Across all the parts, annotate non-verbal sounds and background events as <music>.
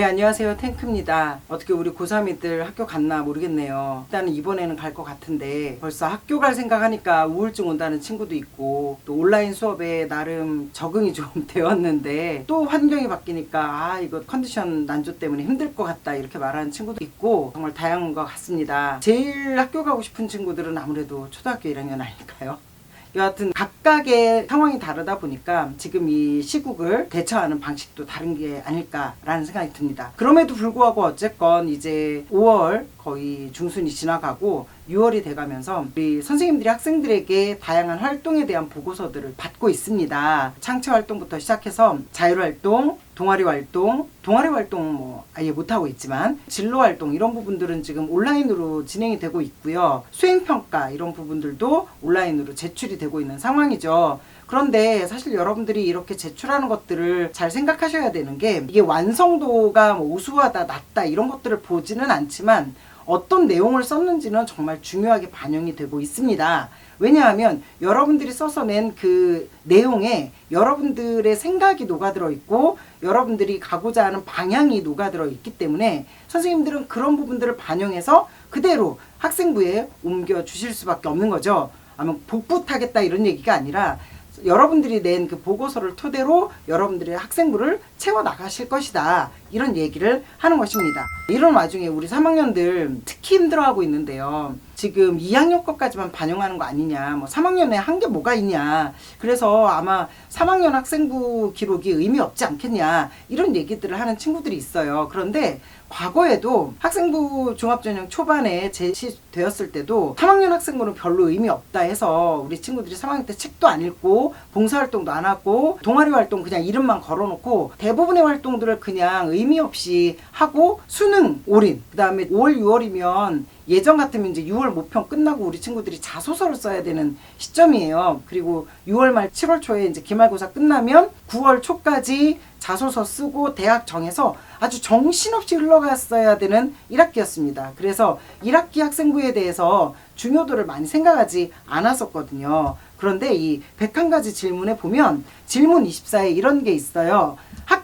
네, 안녕하세요. 탱크입니다. 어떻게 우리 고3이들 학교 갔나 모르겠네요. 일단은 이번에는 갈 것 같은데 벌써 학교 갈 생각하니까 우울증 온다는 친구도 있고 또 온라인 수업에 나름 적응이 좀 <laughs> 되었는데 또 환경이 바뀌니까 아, 이거 컨디션 난조 때문에 힘들 것 같다 이렇게 말하는 친구도 있고 정말 다양한 것 같습니다. 제일 학교 가고 싶은 친구들은 아무래도 초등학교 1학년 아닐까요? 여하튼 각각의 상황이 다르다 보니까 지금 이 시국을 대처하는 방식도 다른 게 아닐까라는 생각이 듭니다. 그럼에도 불구하고 어쨌건 이제 5월 거의 중순이 지나가고 6월이 돼가면서 우리 선생님들이 학생들에게 다양한 활동에 대한 보고서들을 받고 있습니다. 창체 활동부터 시작해서 자율 활동, 동아리 활동, 동아리 활동 뭐 아예 못하고 있지만 진로 활동 이런 부분들은 지금 온라인으로 진행이 되고 있고요. 수행 평가 이런 부분들도 온라인으로 제출이 되고 있는 상황이죠. 그런데 사실 여러분들이 이렇게 제출하는 것들을 잘 생각하셔야 되는 게 이게 완성도가 뭐 우수하다, 낮다 이런 것들을 보지는 않지만 어떤 내용을 썼는지는 정말 중요하게 반영이 되고 있습니다. 왜냐하면 여러분들이 써서 낸 그 내용에 여러분들의 생각이 녹아들어 있고 여러분들이 가고자 하는 방향이 녹아들어 있기 때문에 선생님들은 그런 부분들을 반영해서 그대로 학생부에 옮겨 주실 수밖에 없는 거죠. 아마 복붙하겠다 이런 얘기가 아니라 여러분들이 낸 그 보고서를 토대로 여러분들의 학생부를 채워 나가실 것이다. 이런 얘기를 하는 것입니다. 이런 와중에 우리 3학년들 특히 힘들어하고 있는데요. 지금 2학년 것까지만 반영하는 거 아니냐. 뭐 3학년에 한 게 뭐가 있냐. 그래서 아마 3학년 학생부 기록이 의미 없지 않겠냐. 이런 얘기들을 하는 친구들이 있어요. 그런데 과거에도 학생부 종합전형 초반에 제시되었을 때도 3학년 학생부는 별로 의미 없다 해서 우리 친구들이 3학년 때 책도 안 읽고 봉사활동도 안 하고 동아리 활동 그냥 이름만 걸어놓고 대부분의 활동들을 그냥 의미 없이 하고 수능 올인 그 다음에 5월 6월이면 예전 같으면 이제 6월 모평 끝나고 우리 친구들이 자소서를 써야 되는 시점이에요. 그리고 6월 말 7월 초에 이제 기말고사 끝나면 9월 초까지 자소서 쓰고 대학 정해서 아주 정신없이 흘러갔어야 되는 1학기였습니다. 그래서 1학기 학생부에 대해서 중요도를 많이 생각하지 않았었거든요. 그런데 이 101가지 질문에 보면 질문 24에 이런 게 있어요.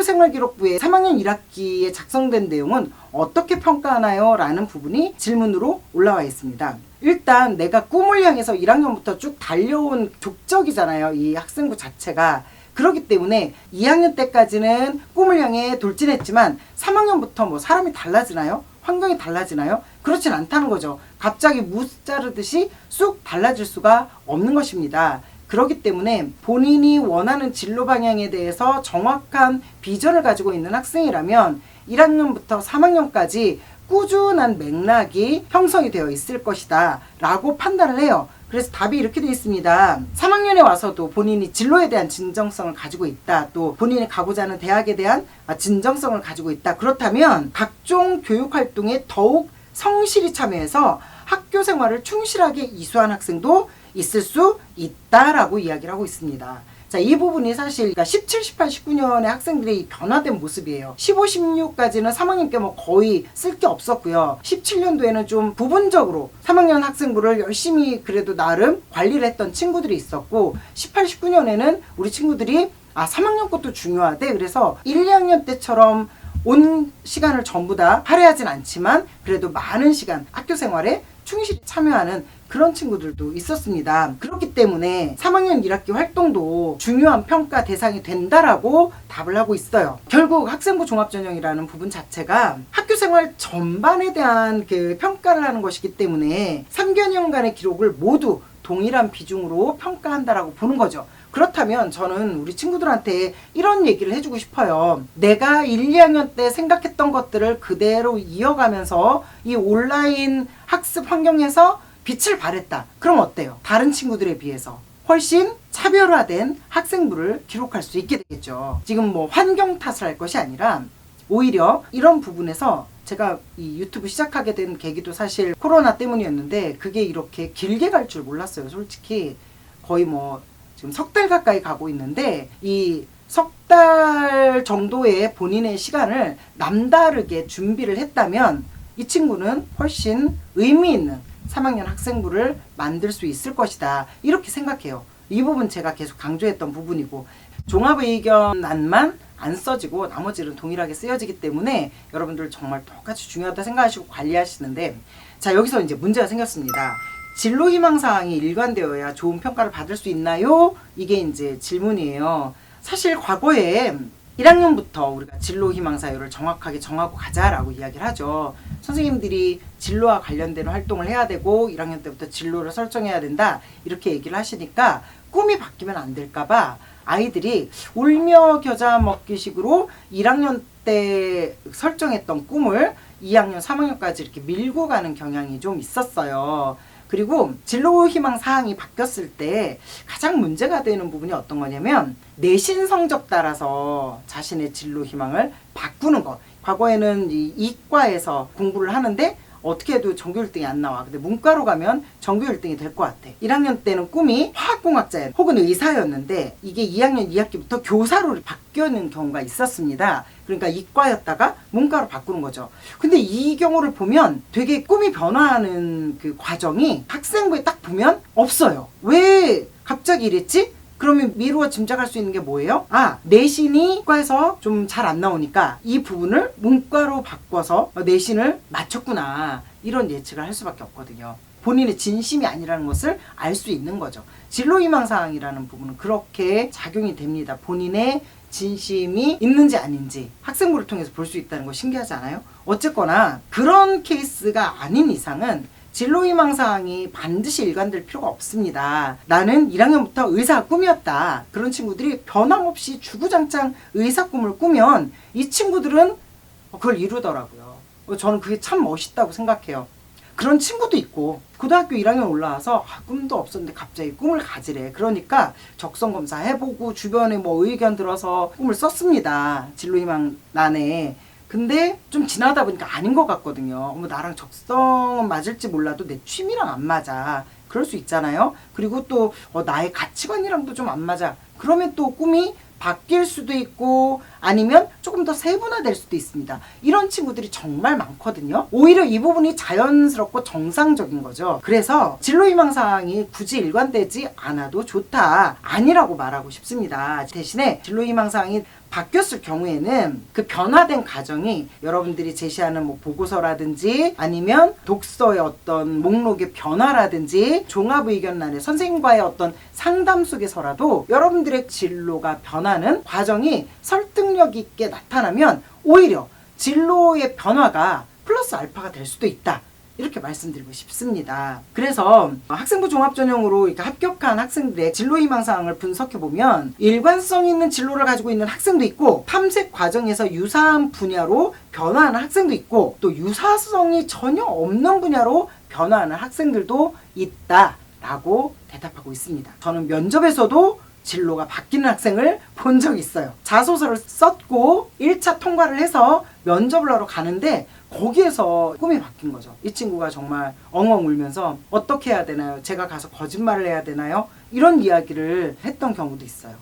학교 생활 기록부에 3학년 1학기에 작성된 내용은 어떻게 평가하나요? 라는 부분이 질문으로 올라와 있습니다. 일단 내가 꿈을 향해서 1학년부터 쭉 달려온 족적이잖아요. 이 학생부 자체가. 그렇기 때문에 2학년 때까지는 꿈을 향해 돌진했지만 3학년부터 뭐 사람이 달라지나요? 환경이 달라지나요? 그렇진 않다는 거죠. 갑자기 무 자르듯이 쑥 달라질 수가 없는 것입니다. 그렇기 때문에 본인이 원하는 진로 방향에 대해서 정확한 비전을 가지고 있는 학생이라면 1학년부터 3학년까지 꾸준한 맥락이 형성이 되어 있을 것이다 라고 판단을 해요. 그래서 답이 이렇게 되어 있습니다. 3학년에 와서도 본인이 진로에 대한 진정성을 가지고 있다. 또 본인이 가고자 하는 대학에 대한 진정성을 가지고 있다. 그렇다면 각종 교육 활동에 더욱 성실히 참여해서 학교 생활을 충실하게 이수한 학생도 있을 수 있다라고 이야기를 하고 있습니다. 자, 이 부분이 사실 그러니까 17, 18, 19년의 학생들의 변화된 모습이에요. 15, 16까지는 3학년 때뭐 거의 쓸 게 없었고요. 17년도에는 좀 부분적으로 3학년 학생부를 열심히 그래도 나름 관리를 했던 친구들이 있었고 18, 19년에는 우리 친구들이 아, 3학년 것도 중요하대. 그래서 1, 2학년 때처럼 온 시간을 전부 다 할애하진 않지만 그래도 많은 시간 학교 생활에 충실히 참여하는 그런 친구들도 있었습니다. 그렇기 때문에 3학년 1학기 활동도 중요한 평가 대상이 된다라고 답을 하고 있어요. 결국 학생부 종합전형이라는 부분 자체가 학교 생활 전반에 대한 그 평가를 하는 것이기 때문에 3개년간의 기록을 모두 동일한 비중으로 평가한다라고 보는 거죠. 그렇다면 저는 우리 친구들한테 이런 얘기를 해주고 싶어요. 내가 1, 2학년 때 생각했던 것들을 그대로 이어가면서 이 온라인 학습 환경에서 빛을 발했다. 그럼 어때요? 다른 친구들에 비해서. 훨씬 차별화된 학생부를 기록할 수 있게 되겠죠. 지금 뭐 환경 탓을 할 것이 아니라 오히려 이런 부분에서 제가 이 유튜브 시작하게 된 계기도 사실 코로나 때문이었는데 그게 이렇게 길게 갈 줄 몰랐어요. 솔직히 거의 뭐 지금 석 달 가까이 가고 있는데 이 석 달 정도의 본인의 시간을 남다르게 준비를 했다면 이 친구는 훨씬 의미 있는 3학년 학생부를 만들 수 있을 것이다. 이렇게 생각해요. 이 부분 제가 계속 강조했던 부분이고 종합의견안만 안 써지고 나머지는 동일하게 쓰여지기 때문에 여러분들 정말 똑같이 중요하다 생각하시고 관리하시는데 자 여기서 이제 문제가 생겼습니다. 진로 희망 사항이 일관되어야 좋은 평가를 받을 수 있나요? 이게 이제 질문이에요. 사실 과거에 1학년부터 우리가 진로 희망 사유를 정확하게 정하고 가자라고 이야기를 하죠. 선생님들이 진로와 관련된 활동을 해야 되고 1학년 때부터 진로를 설정해야 된다 이렇게 얘기를 하시니까 꿈이 바뀌면 안 될까봐 아이들이 울며 겨자 먹기식으로 1학년 때 설정했던 꿈을 2학년, 3학년까지 이렇게 밀고 가는 경향이 좀 있었어요. 그리고 진로 희망 사항이 바뀌었을 때 가장 문제가 되는 부분이 어떤 거냐면 내신 성적 따라서 자신의 진로 희망을 바꾸는 것. 과거에는 이 이과에서 공부를 하는데 어떻게 해도 전교 1등이 안 나와. 근데 문과로 가면 전교 1등이 될 것 같아. 1학년 때는 꿈이 화학공학자였 혹은 의사였는데 이게 2학년 2학기부터 교사로 바뀌는 경우가 있었습니다. 그러니까 이과였다가 문과로 바꾸는 거죠. 근데 이 경우를 보면 되게 꿈이 변화하는 그 과정이 학생부에 딱 보면 없어요. 왜 갑자기 이랬지? 그러면 미루어 짐작할 수 있는 게 뭐예요? 아, 내신이 과에서 좀 잘 안 나오니까 이 부분을 문과로 바꿔서 내신을 맞췄구나. 이런 예측을 할 수밖에 없거든요. 본인의 진심이 아니라는 것을 알 수 있는 거죠. 진로희망사항이라는 부분은 그렇게 작용이 됩니다. 본인의 진심이 있는지 아닌지 학생부를 통해서 볼 수 있다는 거 신기하지 않아요? 어쨌거나 그런 케이스가 아닌 이상은 진로희망 사항이 반드시 일관될 필요가 없습니다. 나는 1학년부터 의사가 꿈이었다. 그런 친구들이 변함없이 주구장창 의사 꿈을 꾸면 이 친구들은 그걸 이루더라고요. 저는 그게 참 멋있다고 생각해요. 그런 친구도 있고 고등학교 1학년 올라와서 아, 꿈도 없었는데 갑자기 꿈을 가지래. 그러니까 적성 검사 해보고 주변에 뭐 의견 들어서 꿈을 썼습니다. 진로희망 난에. 근데 좀 지나다 보니까 아닌 것 같거든요. 뭐 나랑 적성은 맞을지 몰라도 내 취미랑 안 맞아. 그럴 수 있잖아요. 그리고 또 어, 나의 가치관이랑도 좀 안 맞아. 그러면 또 꿈이 바뀔 수도 있고 아니면 조금 더 세분화될 수도 있습니다. 이런 친구들이 정말 많거든요. 오히려 이 부분이 자연스럽고 정상적인 거죠. 그래서 진로희망 사항이 굳이 일관되지 않아도 좋다. 아니라고 말하고 싶습니다. 대신에 진로희망 사항이 바뀌었을 경우에는 그 변화된 과정이 여러분들이 제시하는 뭐 보고서라든지 아니면 독서의 어떤 목록의 변화라든지 종합 의견란에 선생님과의 어떤 상담 속에서라도 여러분들의 진로가 변하는 과정이 설득력 있게 나타나면 오히려 진로의 변화가 플러스 알파가 될 수도 있다. 이렇게 말씀드리고 싶습니다. 그래서 학생부 종합 전형으로 이렇게 합격한 학생들의 진로 희망 사항을 분석해 보면 일관성 있는 진로를 가지고 있는 학생도 있고 탐색 과정에서 유사한 분야로 변화하는 학생도 있고 또 유사성이 전혀 없는 분야로 변화하는 학생들도 있다라고 대답하고 있습니다. 저는 면접에서도 진로가 바뀌는 학생을 본 적이 있어요. 자소서를 썼고 1차 통과를 해서 면접을 하러 가는데 거기에서 꿈이 바뀐 거죠. 이 친구가 정말 엉엉 울면서 어떻게 해야 되나요? 제가 가서 거짓말을 해야 되나요? 이런 이야기를 했던 경우도 있어요.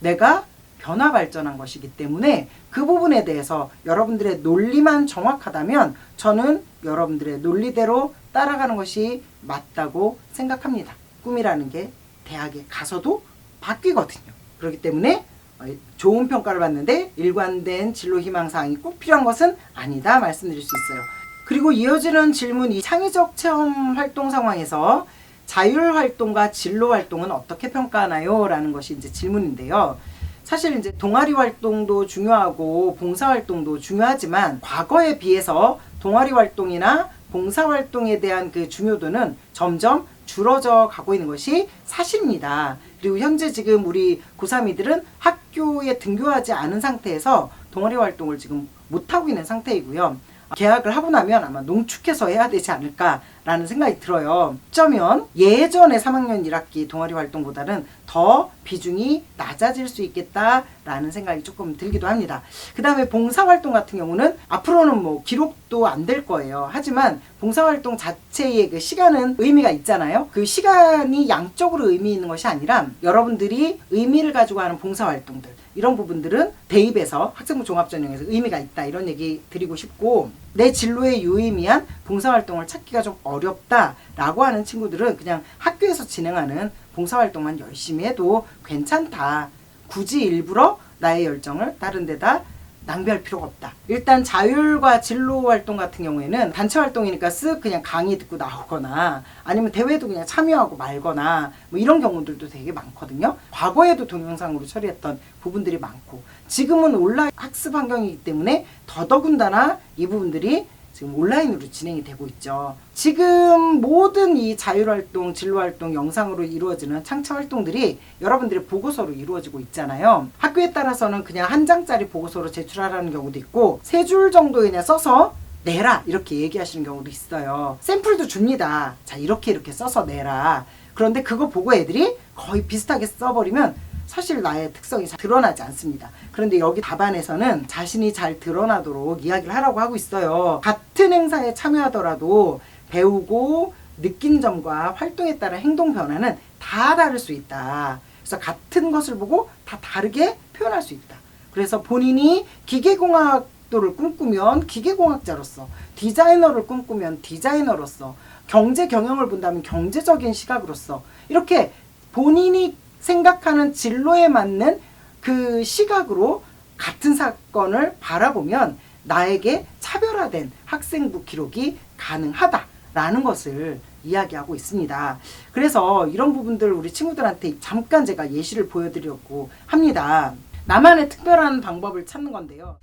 내가 변화 발전한 것이기 때문에 그 부분에 대해서 여러분들의 논리만 정확하다면 저는 여러분들의 논리대로 따라가는 것이 맞다고 생각합니다. 꿈이라는 게 대학에 가서도 바뀌거든요. 그렇기 때문에 어, 좋은 평가를 받는데 일관된 진로 희망 사항이 꼭 필요한 것은 아니다 말씀드릴 수 있어요. 그리고 이어지는 질문이 창의적 체험 활동 상황에서 자율 활동과 진로 활동은 어떻게 평가하나요? 라는 것이 이제 질문인데요. 사실 이제 동아리 활동도 중요하고 봉사 활동도 중요하지만 과거에 비해서 동아리 활동이나 봉사 활동에 대한 그 중요도는 점점 줄어져 가고 있는 것이 사실입니다. 그리고 현재 지금 우리 고3이들은 학교에 등교하지 않은 상태에서 동아리 활동을 지금 못하고 있는 상태이고요. 계약을 하고 나면 아마 농축해서 해야 되지 않을까라는 생각이 들어요. 어쩌면 예전에 3학년 1학기 동아리 활동보다는 더 비중이 낮아질 수 있겠다라는 생각이 조금 들기도 합니다. 그 다음에 봉사활동 같은 경우는 앞으로는 뭐 기록도 안 될 거예요. 하지만 봉사활동 자체의 그 시간은 의미가 있잖아요. 그 시간이 양쪽으로 의미 있는 것이 아니라 여러분들이 의미를 가지고 하는 봉사활동들 이런 부분들은 대입에서 학생부 종합전형에서 의미가 있다 이런 얘기 드리고 싶고 내 진로에 유의미한 봉사활동을 찾기가 좀 어렵다라고 하는 친구들은 그냥 학교에서 진행하는 봉사활동만 열심히 해도 괜찮다. 굳이 일부러 나의 열정을 다른 데다 낭비할 필요가 없다. 일단 자율과 진로 활동 같은 경우에는 단체 활동이니까 쓱 그냥 강의 듣고 나오거나 아니면 대회도 그냥 참여하고 말거나 뭐 이런 경우들도 되게 많거든요. 과거에도 동영상으로 처리했던 부분들이 많고 지금은 온라인 학습 환경이기 때문에 더더군다나 이 부분들이 지금 온라인으로 진행이 되고 있죠. 지금 모든 이 자율활동, 진로활동, 영상으로 이루어지는 창차 활동들이 여러분들의 보고서로 이루어지고 있잖아요. 학교에 따라서는 그냥 한 장짜리 보고서로 제출하라는 경우도 있고 세 줄 정도 그냥 써서 내라 이렇게 얘기하시는 경우도 있어요. 샘플도 줍니다. 자 이렇게 이렇게 써서 내라. 그런데 그거 보고 애들이 거의 비슷하게 써버리면 사실 나의 특성이 잘 드러나지 않습니다. 그런데 여기 답안에서는 자신이 잘 드러나도록 이야기를 하라고 하고 있어요. 같은 행사에 참여하더라도 배우고 느낀 점과 활동에 따라 행동 변화는 다 다를 수 있다. 그래서 같은 것을 보고 다 다르게 표현할 수 있다. 그래서 본인이 기계공학도를 꿈꾸면 기계공학자로서, 디자이너를 꿈꾸면 디자이너로서, 경제 경영을 본다면 경제적인 시각으로서 이렇게 본인이 생각하는 진로에 맞는 그 시각으로 같은 사건을 바라보면 나에게 차별화된 학생부 기록이 가능하다라는 것을 이야기하고 있습니다. 그래서 이런 부분들 우리 친구들한테 잠깐 제가 예시를 보여드리려고 합니다. 나만의 특별한 방법을 찾는 건데요.